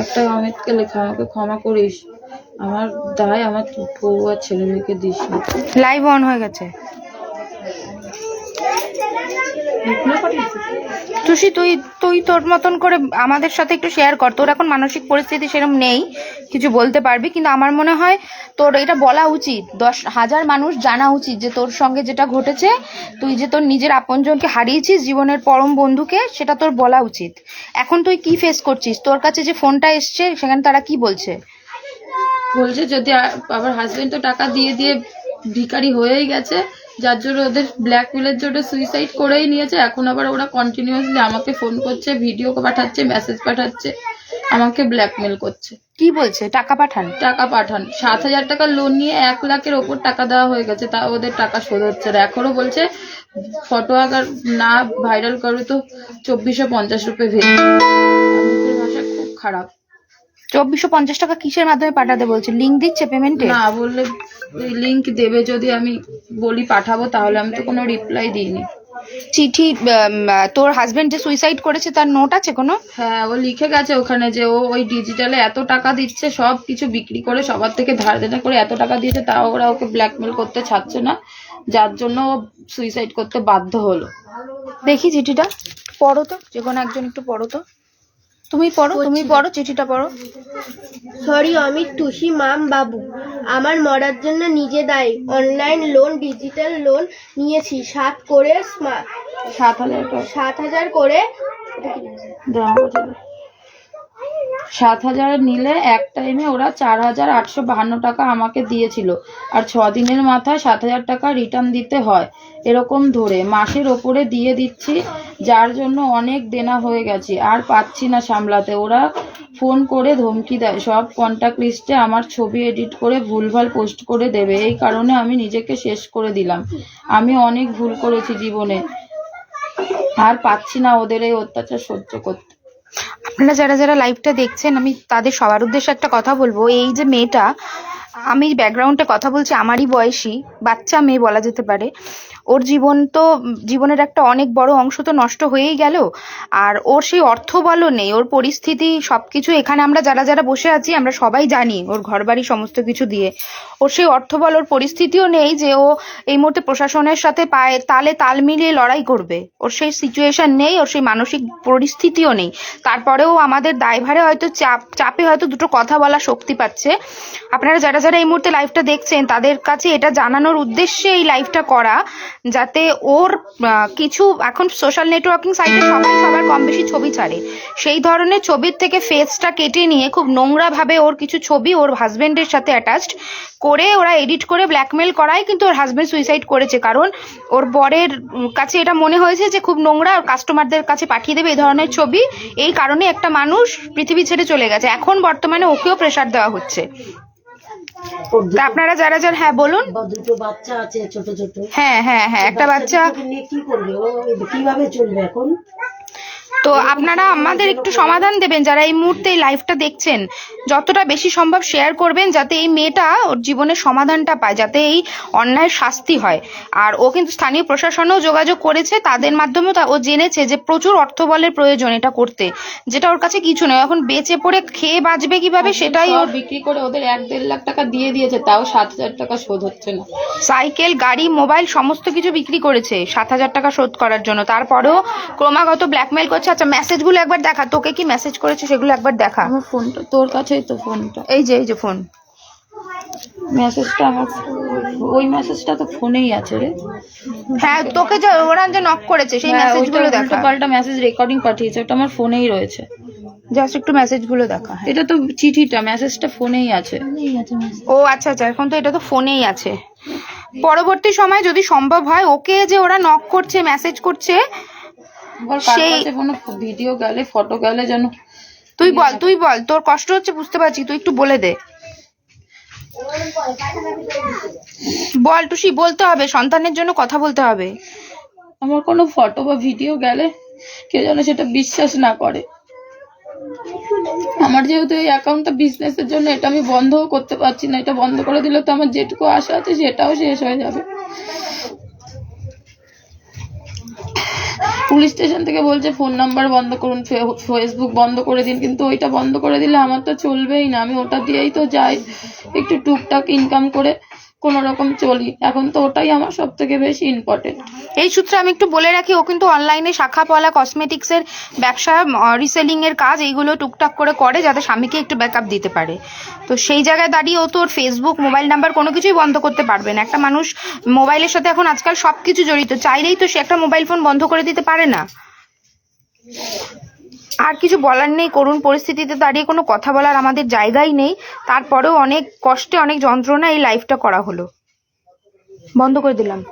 একটা অমিতকে লেখা আমাকে ক্ষমা করিস। আমার দায় আমার বউ আর ছেলে মেয়েকে দিস লাইভ অন হয়ে গেছে। তুষি, তুই তুই তোর মতন করে আমাদের সাথে একটু শেয়ার কর। তোর এখন মানসিক পরিস্থিতি সেরকম নেই, কিছু বলতে পারবি? কিন্তু আমার মনে হয় তোর এটা বলা উচিত। দশ হাজার মানুষ জানা উচিত যে তোর সঙ্গে যেটা ঘটেছে, তুই যে তোর নিজের আপনজনকে হারিয়েছিস জীবনের পরম বন্ধুকে, সেটা তোর বলা উচিত। এখন তুই কি ফেস করছিস? তোর কাছে যে ফোনটা এসছে, সেখানে তারা কি বলছে? বলছে যদি আ- আবার হাজবেন্ড তো টাকা দিয়ে দিয়ে ভিখারি হয়েই গেছে যার জন্য ওদের ব্ল্যাকমেলের জন্য সুইসাইড করেই নিয়েছে। এখন আবার ওরা কন্টিনিউয়াসলি আমাকে ফোন করছে ভিডিও পাঠাচ্ছে মেসেজ পাঠাচ্ছে আমাকে ব্ল্যাকমেল করছে। কি বলছে? টাকা পাঠান? টাকা পাঠান। সাত হাজার টাকা লোন নিয়ে এক লাখের ওপর টাকা দেওয়া হয়ে গেছে তা ওদের টাকা শোধ হচ্ছে না। এখনও বলছে ফটো আগার না ভাইরাল করো তো চব্বিশশো পঞ্চাশ রুপে ভেজ খুব খারাপ। চব্বিশশো পঞ্চাশ টাকা কিসের মাধ্যমে পাঠাতে বলছে? লিঙ্ক দিচ্ছে পেমেন্টে না বললে লিংক দেবে যদি আমি বলি পাঠাবো তাহলে আমি তো কোনো রিপ্লাই দিইনি। চিঠি তোর হাজবেন্ড যে সুইসাইড করেছে তার নোট আছে কোনো? হ্যাঁ ও লিখে গেছে ওখানে যে ও ওই ডিজিটালে এত টাকা দিচ্ছে সব কিছু বিক্রি করে সবার থেকে ধার দেনা করে এত টাকা দিয়েছে তাও ওরা ওকে ব্ল্যাকমেল করতে ছাড়ছে না। যার জন্য ও সুইসাইড করতে বাধ্য হলো। দেখি চিঠিটা। পড়ো তো যে কোনো একজন একটু পড়ো তো। তুমি পড়ো তুমি পড়ো চিঠিটা পড়ো। সরি অমিত তুষি মাম বাবু। আমার মরার জন্য নিজে দায়ী। অনলাইন লোন ডিজিটাল লোন নিয়েছি। সাত করে সাত হাজার সাত হাজার করে দেওয়া দাও। সাত হাজার নিলে এক টাইমে ওরা চার হাজার আটশো বাহান্ন টাকা আমাকে দিয়েছিল। আর ছ দিনের মাথায় সাত হাজার টাকা রিটার্ন দিতে হয়। এরকম ধরে মাসের ওপরে দিয়ে দিচ্ছি, যার জন্য অনেক দেনা হয়ে গেছে। আর পাচ্ছি না সামলাতে। ওরা ফোন করে ধমকি দেয়। সব কন্ট্যাক্ট লিস্টে আমার ছবি এডিট করে ভুলভাল পোস্ট করে দেবে। এই কারণে আমি নিজেকে শেষ করে দিলাম। আমি অনেক ভুল করেছি জীবনে। আর পাচ্ছি না ওদের এই অত্যাচার সহ্য করতে। আপনারা যারা যারা লাইভটা দেখছেন, আমি তাদের সবার উদ্দেশ্যে একটা কথা বলব। এই যে মেয়েটা আমি ব্যাকগ্রাউন্ডে কথা বলছি, আমারই বয়সী, বাচ্চা মেয়ে বলা যেতে পারে। ওর জীবন তো, জীবনের একটা অনেক বড় অংশ তো নষ্ট হয়েই গেল। আর ওর সেই অর্থ বলও নেই, ওর পরিস্থিতি সব কিছু এখানে আমরা যারা যারা বসে আছি, আমরা সবাই জানি ওর ঘরবাড়ি সমস্ত কিছু দিয়ে। ওর সেই অর্থ বল, ওর পরিস্থিতিও নেই যে ও এই মুহূর্তে প্রশাসনের সাথে পায়ে তালে তাল মিলিয়ে লড়াই করবে। ওর সেই সিচুয়েশন নেই, ওর সেই মানসিক পরিস্থিতিও নেই। তারপরেও আমাদের দায়ভারে হয়তো চাপ, চাপে হয়তো দুটো কথা বলা শক্তি পাচ্ছে। আপনারা যারা যারা এই মুহূর্তে লাইভটা দেখছেন, তাদের কাছে এটা জানানোর উদ্দেশ্যে এই লাইভটা করা, যাতে ওর কিছু এখন সোশ্যাল নেটওয়ার্কিং সাইটে সবাই সবার কম বেশি ছবি ছাড়ে। সেই ধরনের ছবির থেকে ফেসটা কেটে নিয়ে খুব নোংরাভাবে ওর কিছু ছবি ওর হাজবেন্ডের সাথে অ্যাটাচড করে ওরা এডিট করে ব্ল্যাকমেল করায়, কিন্তু ওর হাজবেন্ড সুইসাইড করেছে। কারণ ওর বরের কাছে এটা মনে হয়েছে যে খুব নোংরা কাস্টমারদের কাছে পাঠিয়ে দেবে এই ধরনের ছবি। এই কারণে একটা মানুষ পৃথিবী ছেড়ে চলে গেছে। এখন বর্তমানে ওকেও প্রেশার দেওয়া হচ্ছে। আপনারা যারা যারা হ্যাঁ বলুন। দুটো বাচ্চা আছে ছোট ছোট। হ্যাঁ হ্যাঁ হ্যাঁ একটা বাচ্চা নিয়ে কি করবে? ও কীভাবে চলবে এখন? তো আপনারা আমাদের একটু সমাধান দেবেন যারা এই মুহূর্তে এই লাইভটা দেখছেন। যতটা বেশি সম্ভব শেয়ার করবেন যাতে এই মেয়েটা ওর জীবনের সমাধানটা পায় যাতে এই অন্যায় শাস্তি হয়। আর ও কিন্তু স্থানীয় প্রশাসনেও যোগাযোগ করেছে তাদের মাধ্যমেও তা- ও জেনেছে যে প্রচুর অর্থবলের প্রয়োজন এটা করতে। যেটা ওর কাছে কিছু নয় এখন বেঁচে পড়ে খেয়ে বাঁচবে কীভাবে সেটাই ওর বিক্রি করে ওদের এক দেড় লাখ টাকা দিয়ে দিয়েছে তাও সাত হাজার টাকা শোধ হচ্ছে না। সাইকেল গাড়ি মোবাইল সমস্ত কিছু বিক্রি করেছে সাত হাজার টাকা শোধ করার জন্য। তারপরেও ক্রমাগত ব্ল্যাকমেল করছে আচ্ছা মেসেজগুলো একবার দেখা। তোকে কি মেসেজ করেছে সেগুলো একবার দেখা। আমার ফোনটা তোর কাছেই তো ফোনটা। এই যে এই যে ফোন। মেসেজটা আমার ওই মেসেজটা তো ফোনেই আছে রে। হ্যাঁ তোকে যে ওরা যে নক করেছে সেই হ্যাঁ, মেসেজগুলো ওইটা দেখা। পাল্টা মেসেজ রেকর্ডিং পাঠিয়েছে ওটা আমার ফোনেই রয়েছে। জাস্ট একটু মেসেজগুলো দেখা হ্যাঁ। এটা তো চিঠিটা মেসেজটা ফোনেই আছে। ও আচ্ছা আচ্ছা এখন তো এটা তো ফোনেই আছে। পরবর্তী সময় যদি সম্ভব হয় ওকে যে ওরা নক করছে মেসেজ করছে সেই- কোনো ভিডিও গেলে ফটো গেলে যেন তুই বল তুই বল তোর কষ্ট হচ্ছে বুঝতে পারছি তুই একটু বলে দে। বল টুসি বলতে হবে সন্তানের জন্য কথা বলতে হবে। আমার কোনো ফটো বা ভিডিও গেলে কেউ যেন সেটা বিশ্বাস না করে। আমার যেহেতু এই অ্যাকাউন্টটা বিজনেসের জন্য এটা আমি বন্ধও করতে পারছি না এটা বন্ধ করে দিলে তো আমার যেটুকু আশা আছে সেটাও শেষ হয়ে যাবে। পুলিশ স্টেশন থেকে বলছে, ফোন নাম্বার বন্ধ করুন ফেসবুক বন্ধ করে দিন। কিন্তু ওইটা বন্ধ করে দিলে আমার তো চলবেই না। আমি ওটা দিয়েই তো যাই, একটু টুকটাক ইনকাম করে কোনো রকম চলি। এখন তো ওটাই আমার সব থেকে বেশি ইম্পর্টেন্ট এই সূত্রে আমি একটু বলে রাখি, ও কিন্তু অনলাইনে শাখা পলা কসমেটিক্স এর ব্যবসা রিসেলিং এর কাজ এইগুলো টুকটাক করে করে যাতে স্বামীকে একটু ব্যাকআপ দিতে পারে। তো সেই জায়গায় দাঁড়িয়ে ও তোর ফেসবুক মোবাইল নাম্বার কোনো কিছুই বন্ধ করতে পারবে না। একটা মানুষ মোবাইলের সাথে এখন আজকাল সবকিছু জড়িত। চাইলেই তো সে একটা মোবাইল ফোন বন্ধ করে দিতে পারে না। আর কিছু বলার নেই, করুণ পরিস্থিতিতে দাঁড়িয়ে কোনো কথা বলার আমাদের জায়গাই নেই। তারপরেও অনেক কষ্টে অনেক যন্ত্রণা এই লাইফটা করা হলো। বন্ধ করে দিলাম।